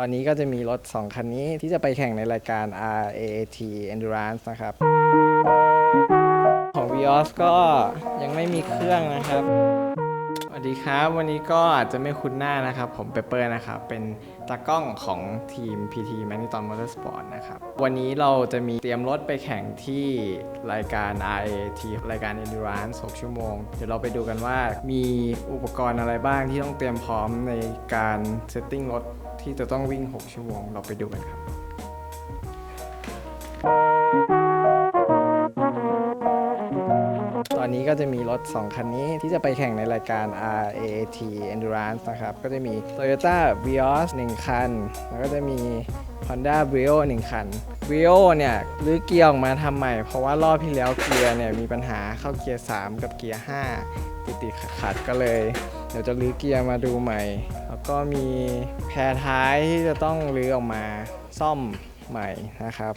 ตอนนี้ก็จะมีรถ 2 คันนี้ที่จะไปแข่งในรายการ RAAT Endurance นะครับ ของ Vios ก็ยังไม่มีเครื่องนะครับ สวัสดีครับ วันนี้ก็อาจจะไม่คุ้นหน้านะครับ ผมเปเปอร์นะครับ เป็นตากล้องของทีม PT m a n i t o n Motorsport นะครับ วันนี้เราจะมีเตรียมรถไปแข่งที่รายการ RAT รายการ Endurance 6 ชั่วโมง เดี๋ยวเราไปดูกันว่ามีอุปกรณ์อะไรบ้างที่ต้องเตรียมพร้อมในการเซตติ้งรถ ที่จะต้องวิ่ง 6 ชั่วโมง เราไปดูกันครับตอนนี้ก็จะมีรถ 2 คันนี้ที่จะไปแข่งในรายการ RAAT Endurance นะครับ ก็จะมี Toyota Vios 1 คัน แล้วก็จะมี Honda Brio 1 คัน Brio เนี่ยรื้อเกียร์ออกมาทำใหม่ เพราะว่ารอบที่แล้วเกียร์เนี่ยมีปัญหาเข้าเกียร์ 3 กับเกียร์ 5 ติดติดขัดก็เลย เดี๋ยวจะรื้อเกียร์มาดูใหม่ แล้วก็มีแพรท้ายที่จะต้องรื้อออกมาซ่อมใหม่นะครับ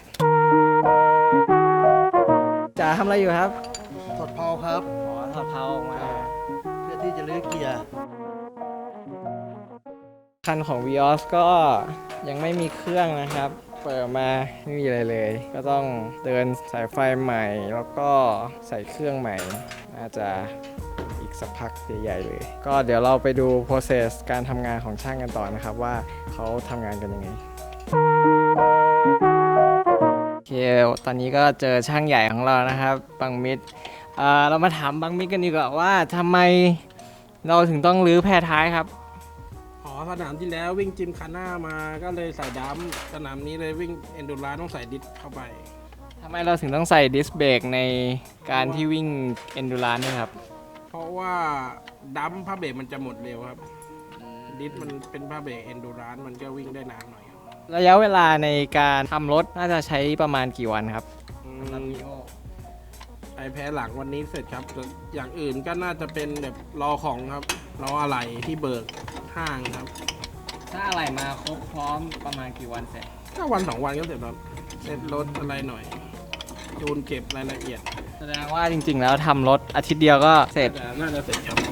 จ๋าทำอะไรอยู่ครับถอดเพลาครับอ๋อถอดเพลาออกมา เพื่อที่จะเลือกเกียร์คันของ Vios ก็ยังไม่มีเครื่องนะครับ เปิดมาไม่มีอะไรเลย ก็ต้องเดินสายไฟใหม่ แล้วก็ใส่เครื่องใหม่ น่าจะอีก สักพักใหญ่ๆเลย ก็เดี๋ยวเราไปดู process การทำงานของช่างกันต่อนะครับว่าเขาทำงานกันยังไงโอเคตอนนี้ก็เจอช่างใหญ่ของเรานะครับบังมิดเอ่อเรามาถามบังมิดกันดีกว่าว่าทำไมเราถึงต้องรื้อแพรท้ายครับอ๋อสนามที่แล้ววิ่งจิมคาน่ามาก็เลยใส่ดัมป์สนามนี้เลยวิ่งเอนดูราต้องใส่ดิสเข้าไปทำไมเราถึงต้องใส่ดิสเบรกในการที่วิ่ง Endurance ด้วยครับ เพราะว่าดัมป์ผ้าเบรกมันจะหมดเร็วครับ ดิสมันเป็นผ้าเบรกเอนดูรานมันก็วิ่งได้นานหน่อยครับระยะเวลาในการทำรถน่าจะใช้ประมาณกี่วันครับอืมไอแพ้หลังวันนี้เสร็จครับแต่อย่างอื่นก็น่าจะเป็นแบบรอของครับ รออะไรที่เบิกห้างครับ ถ้าอะไรมาครบพร้อมประมาณกี่วันเสร็จ ก็วันสองวันก็เสร็จแล้วเสร็จรถอะไรหน่อยจูนเก็บรายละเอียด แสดงว่าจริงๆแล้วทำรถอาทิตย์เดียวก็เสร็จ น่าจะเสร็จครับ